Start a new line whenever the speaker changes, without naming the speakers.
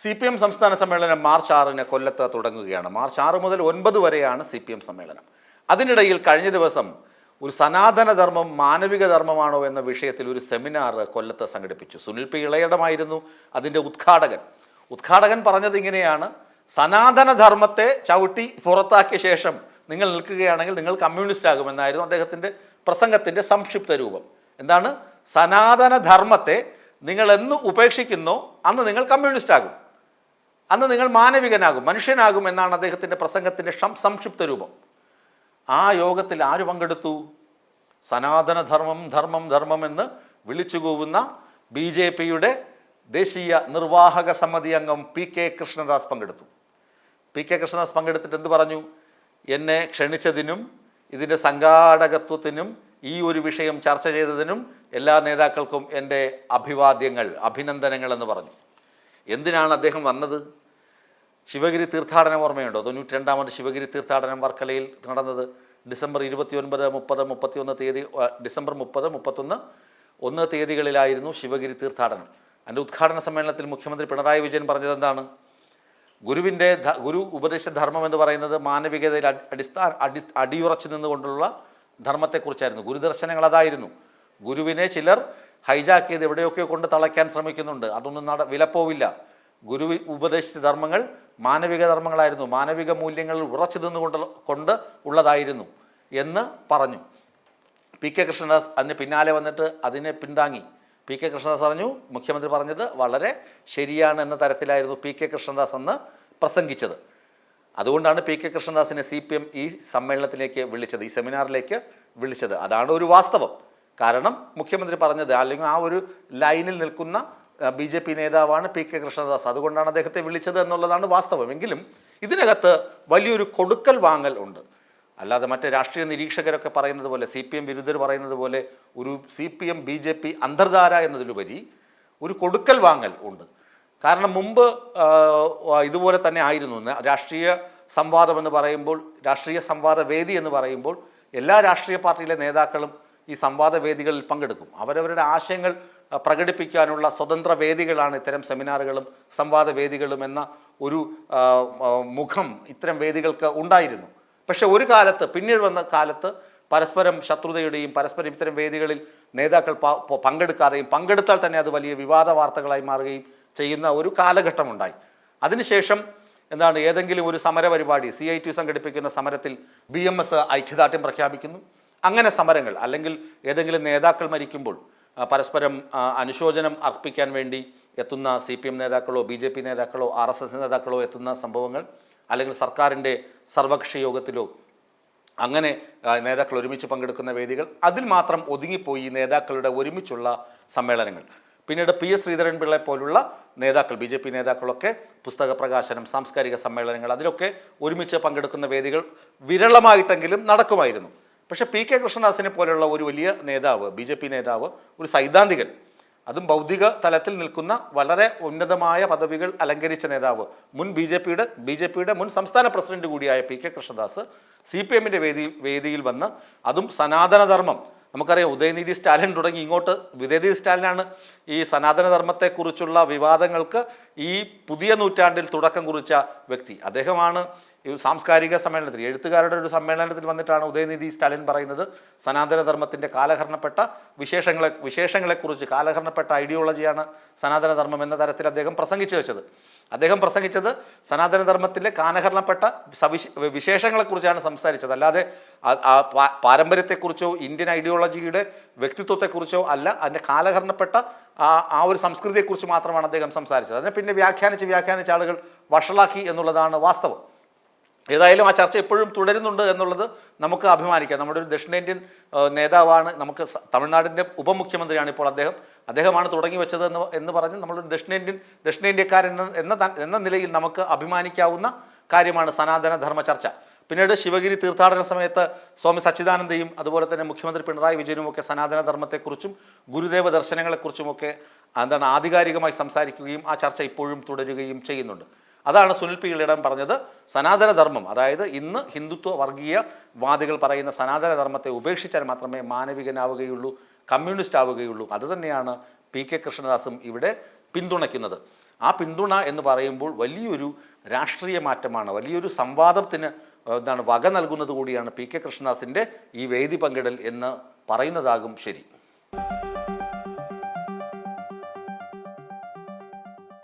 C P M സംസ്ഥാന സമ്മേളനം March ആറിന് കൊല്ലത്ത് തുടങ്ങുകയാണ്. മാർച്ച് ആറ് മുതൽ ഒൻപത് വരെയാണ് സി പി എം സമ്മേളനം. അതിനിടയിൽ കഴിഞ്ഞ ദിവസം ഒരു സനാതനധർമ്മം മാനവിക ധർമ്മമാണോ എന്ന വിഷയത്തിൽ ഒരു സെമിനാർ കൊല്ലത്ത് സംഘടിപ്പിച്ചു. സുനിൽ പി ഇളയടമായിരുന്നു അതിന്റെ ഉദ്ഘാടകൻ. ഉദ്ഘാടകൻ പറഞ്ഞത് ഇങ്ങനെയാണ് സനാതനധർമ്മത്തെ ചവിട്ടി പുറത്താക്കിയ ശേഷം നിങ്ങൾ നിൽക്കുകയാണെങ്കിൽ നിങ്ങൾ കമ്മ്യൂണിസ്റ്റ് ആകുമെന്നായിരുന്നു അദ്ദേഹത്തിന്റെ പ്രസംഗത്തിന്റെ സംക്ഷിപ്ത രൂപം. എന്താണ്? സനാതനധർമ്മത്തെ നിങ്ങൾ എന്ന് ഉപേക്ഷിക്കുന്നോ അന്ന് നിങ്ങൾ കമ്മ്യൂണിസ്റ്റ് ആകും. അന്ന് നിങ്ങൾ മാനവികനാകും മനുഷ്യനാകും എന്നാണ് അദ്ദേഹത്തിന്റെ പ്രസംഗത്തിന്റെ സംക്ഷിപ്ത രൂപം. ആ യോഗത്തിൽ ആര് പങ്കെടുത്തു? സനാതനധർമ്മം ധർമ്മം ധർമ്മം എന്ന് വിളിച്ചു കൂവുന്ന ബി ജെ പിയുടെ ദേശീയ നിർവാഹക സമിതി അംഗം പി കെ കൃഷ്ണദാസ് പങ്കെടുത്തു. പി കെ കൃഷ്ണദാസ് പങ്കെടുത്തിട്ട് എന്ത് പറഞ്ഞു? എന്നെ ക്ഷണിച്ചതിനും ഇതിന്റെ സംഘാടകത്വത്തിനും ഈ ഒരു വിഷയം ചർച്ച ചെയ്തതിനും എല്ലാ നേതാക്കൾക്കും എന്റെ അഭിവാദ്യങ്ങൾ അഭിനന്ദനങ്ങൾ എന്ന് പറഞ്ഞു. എന്തിനാണ് അദ്ദേഹം വന്നത്? ശിവഗിരി തീർത്ഥാടനം ഓർമ്മയുണ്ടോ? തൊണ്ണൂറ്റി രണ്ടാമത് ശിവഗിരി തീർത്ഥാടനം വർക്കലയിൽ നടന്നത് ഡിസംബർ ഇരുപത്തി ഒൻപത് മുപ്പത് മുപ്പത്തിയൊന്ന് തീയതി ഡിസംബർ മുപ്പത് മുപ്പത്തൊന്ന് ഒന്ന് തീയതികളിലായിരുന്നു ശിവഗിരി തീർത്ഥാടനം. അതിന്റെ ഉദ്ഘാടന സമ്മേളനത്തിൽ മുഖ്യമന്ത്രി പിണറായി വിജയൻ പറഞ്ഞത് എന്താണ്? ഗുരുവിന്റെ ഗുരു ഉപദേശ ധർമ്മം എന്ന് പറയുന്നത് മാനവികതയിൽ അടി- അടിസ്ഥാന അടി അടിയുറച്ചു നിന്നുകൊണ്ടുള്ള ധർമ്മത്തെക്കുറിച്ചായിരുന്നു. ഗുരുദർശനങ്ങൾ അതായിരുന്നു. ഗുരുവിനെ ചിലർ ഹൈജാക്ക് ചെയ്ത് എവിടെയൊക്കെ കൊണ്ട് തളയ്ക്കാൻ ശ്രമിക്കുന്നുണ്ട്. അതൊന്നും നട വിലപ്പോവില്ല. ഗുരു ഉപദേശിച്ച ധർമ്മങ്ങൾ മാനവിക ധർമ്മങ്ങളായിരുന്നു. മാനവിക മൂല്യങ്ങളിൽ ഉറച്ചു നിന്നുകൊണ്ട് കൊണ്ട് ഉള്ളതായിരുന്നു എന്ന് പറഞ്ഞു. പി കെ കൃഷ്ണദാസ് അതിന് പിന്നാലെ വന്നിട്ട് അതിനെ പിന്താങ്ങി. പി കെ കൃഷ്ണദാസ് പറഞ്ഞു മുഖ്യമന്ത്രി പറഞ്ഞത് വളരെ ശരിയാണ് എന്ന തരത്തിലായിരുന്നു പി കെ കൃഷ്ണദാസ് അന്ന് പ്രസംഗിച്ചത്. അതുകൊണ്ടാണ് പി കെ കൃഷ്ണദാസിനെ സി പി എം ഈ സമ്മേളനത്തിലേക്ക് വിളിച്ചത് ഈ സെമിനാറിലേക്ക് വിളിച്ചത്. അതാണ് ഒരു വാസ്തവം. കാരണം മുഖ്യമന്ത്രി പറഞ്ഞത് അല്ലെങ്കിൽ ആ ഒരു ലൈനിൽ നിൽക്കുന്ന ബി ജെ പി നേതാവാണ് പി കെ കൃഷ്ണദാസ്. അതുകൊണ്ടാണ് അദ്ദേഹത്തെ വിളിച്ചത് എന്നുള്ളതാണ് വാസ്തവം. എങ്കിലും ഇതിനകത്ത് വലിയൊരു കൊടുക്കൽ വാങ്ങൽ ഉണ്ട്. അല്ലാതെ മറ്റ് രാഷ്ട്രീയ നിരീക്ഷകരൊക്കെ പറയുന്നത് പോലെ സി പി എം വിരുദ്ധർ പറയുന്നത് പോലെ ഒരു C P M B J P അന്തർധാര എന്നതിലുപരി ഒരു കൊടുക്കൽ വാങ്ങൽ ഉണ്ട്. കാരണം മുമ്പ് ഇതുപോലെ തന്നെ ആയിരുന്നു. രാഷ്ട്രീയ സംവാദം എന്ന് പറയുമ്പോൾ രാഷ്ട്രീയ സംവാദ വേദി എന്ന് പറയുമ്പോൾ എല്ലാ രാഷ്ട്രീയ പാർട്ടിയിലെ നേതാക്കളും ഈ സംവാദ വേദികളിൽ പങ്കെടുക്കും. അവരവരുടെ ആശയങ്ങൾ പ്രകടിപ്പിക്കാനുള്ള സ്വതന്ത്ര വേദികളാണ് ഇത്തരം സെമിനാറുകളും സംവാദ വേദികളും എന്ന ഒരു മുഖം ഇത്തരം വേദികൾക്ക് ഉണ്ടായിരുന്നു. പക്ഷെ ഒരു കാലത്ത് പിന്നീട് വന്ന കാലത്ത് പരസ്പരം ശത്രുതയുടെയും പരസ്പരം ഇത്തരം വേദികളിൽ നേതാക്കൾ പങ്കെടുക്കാതെയും പങ്കെടുത്താൽ തന്നെ അത് വലിയ വിവാദ വാർത്തകളായി മാറുകയും ചെയ്യുന്ന ഒരു കാലഘട്ടമുണ്ടായി അതിനുശേഷം എന്താണ് ഏതെങ്കിലും ഒരു സമര പരിപാടി സി ഐ ടി സംഘടിപ്പിക്കുന്ന സമരത്തിൽ ബി എം എസ് ഐക്യദാർഢ്യം പ്രഖ്യാപിക്കുന്നു. അങ്ങനെ സമരങ്ങൾ അല്ലെങ്കിൽ ഏതെങ്കിലും നേതാക്കൾ മരിക്കുമ്പോൾ പരസ്പരം അനുശോചനം അർപ്പിക്കാൻ വേണ്ടി എത്തുന്ന സി പി എം നേതാക്കളോ ബി ജെ പി നേതാക്കളോ ആർ എസ് എസ് നേതാക്കളോ എത്തുന്ന സംഭവങ്ങൾ അല്ലെങ്കിൽ സർക്കാരിന്റെ സർവകക്ഷി യോഗത്തിലോ അങ്ങനെ നേതാക്കൾ ഒരുമിച്ച് പങ്കെടുക്കുന്ന വേദികൾ അതിൽ മാത്രം ഒതുങ്ങിപ്പോയി നേതാക്കളുടെ ഒരുമിച്ചുള്ള സമ്മേളനങ്ങൾ. പിന്നീട് പി എസ് ശ്രീധരൻ പിള്ളയെ പോലുള്ള നേതാക്കൾ ബി ജെ പി നേതാക്കളൊക്കെ പുസ്തക പ്രകാശനം സാംസ്കാരിക സമ്മേളനങ്ങൾ അതിലൊക്കെ ഒരുമിച്ച് പങ്കെടുക്കുന്ന വേദികൾ വിരളമായിട്ടെങ്കിലും നടക്കുമായിരുന്നു. പക്ഷേ പി കെ കൃഷ്ണദാസിനെ പോലെയുള്ള ഒരു വലിയ നേതാവ് ബി ജെ പി നേതാവ് ഒരു സൈദ്ധാന്തികൻ അതും ഭൗതിക തലത്തിൽ നിൽക്കുന്ന വളരെ ഉന്നതമായ പദവികൾ അലങ്കരിച്ച നേതാവ് മുൻ ബി ജെ പിയുടെ ബി ജെ പിയുടെ മുൻ സംസ്ഥാന പ്രസിഡന്റ് കൂടിയായ P K Krishnadas C P എമ്മിന്റെ വേദി വേദിയിൽ വന്ന് അതും സനാതനധർമ്മം. നമുക്കറിയാം ഉദയനിധി സ്റ്റാലിൻ തുടങ്ങി ഇങ്ങോട്ട് ഉദയനിധി സ്റ്റാലിനാണ് ഈ സനാതനധർമ്മത്തെക്കുറിച്ചുള്ള വിവാദങ്ങൾക്ക് ഈ പുതിയ നൂറ്റാണ്ടിൽ തുടക്കം കുറിച്ച വ്യക്തി. അദ്ദേഹമാണ് ഈ സാംസ്കാരിക സമ്മേളനത്തിൽ എഴുത്തുകാരുടെ ഒരു സമ്മേളനത്തിൽ വന്നിട്ടാണ് ഉദയനിധി സ്റ്റാലിൻ പറയുന്നത്. സനാതനധർമ്മത്തിന്റെ കാലഹരണപ്പെട്ട വിശേഷങ്ങളെ വിശേഷങ്ങളെക്കുറിച്ച് കാലഹരണപ്പെട്ട ഐഡിയോളജിയാണ് സനാതനധർമ്മം എന്ന തരത്തിൽ അദ്ദേഹം പ്രസംഗിച്ചു വെച്ചത്. അദ്ദേഹം പ്രസംഗിച്ചത് സനാതനധർമ്മത്തിലെ കാലഹരണപ്പെട്ട സവിശ വിശേഷങ്ങളെക്കുറിച്ചാണ് സംസാരിച്ചത്. അല്ലാതെ പാരമ്പര്യത്തെക്കുറിച്ചോ ഇന്ത്യൻ ഐഡിയോളജിയുടെ വ്യക്തിത്വത്തെക്കുറിച്ചോ അല്ല അതിന്റെ കാലഹരണപ്പെട്ട ആ ആ ഒരു സംസ്കൃതിയെക്കുറിച്ച് മാത്രമാണ് അദ്ദേഹം സംസാരിച്ചത്. അതിനെ പിന്നെ വ്യാഖ്യാനിച്ച് വ്യാഖ്യാനിച്ച ആളുകൾ വഷളാക്കി എന്നുള്ളതാണ് വാസ്തവം. ഏതായാലും ആ ചർച്ച എപ്പോഴും തുടരുന്നുണ്ട് എന്നുള്ളത് നമുക്ക് അഭിമാനിക്കാം. നമ്മുടെ ഒരു ദക്ഷിണേന്ത്യൻ നേതാവാണ് നമുക്ക് തമിഴ്നാടിന്റെ ഉപമുഖ്യമന്ത്രിയാണ് ഇപ്പോൾ അദ്ദേഹം. അദ്ദേഹമാണ് തുടങ്ങി വെച്ചത് എന്ന് എന്ന് പറഞ്ഞ് നമ്മളൊരു ദക്ഷിണേന്ത്യൻ ദക്ഷിണേന്ത്യക്കാരൻ എന്ന എന്ന നിലയിൽ നമുക്ക് അഭിമാനിക്കാവുന്ന കാര്യമാണ് സനാതന ധർമ്മ ചർച്ച. പിന്നീട് ശിവഗിരി തീർത്ഥാടന സമയത്ത് സ്വാമി സച്ചിദാനന്ദയും അതുപോലെ തന്നെ മുഖ്യമന്ത്രി പിണറായി വിജയനും ഒക്കെ സനാതന ധർമ്മത്തെക്കുറിച്ചും ഗുരുദേവ ദർശനങ്ങളെക്കുറിച്ചുമൊക്കെ എന്താണ് ആധികാരികമായി സംസാരിക്കുകയും ആ ചർച്ച ഇപ്പോഴും തുടരുകയും ചെയ്യുന്നുണ്ട്. അതാണ് സുനിൽ പി ഇളയിടം പറഞ്ഞത് സനാതനധർമ്മം അതായത് ഇന്ന് ഹിന്ദുത്വ വർഗീയ വാദികൾ പറയുന്ന സനാതനധർമ്മത്തെ ഉപേക്ഷിച്ചാൽ മാത്രമേ മാനവികനാവുകയുള്ളൂ കമ്മ്യൂണിസ്റ്റ് ആവുകയുള്ളൂ അതുതന്നെയാണ് പി കെ കൃഷ്ണദാസും ഇവിടെ പിന്തുണയ്ക്കുന്നത്. ആ പിന്തുണ എന്ന് പറയുമ്പോൾ വലിയൊരു രാഷ്ട്രീയ മാറ്റമാണ് വലിയൊരു സംവാദത്തിന് എന്താണ് വക നൽകുന്നത് കൂടിയാണ് പി കെ കൃഷ്ണദാസിന്റെ ഈ വേദി പങ്കിടൽ എന്ന് പറയുന്നതാകും ശരി.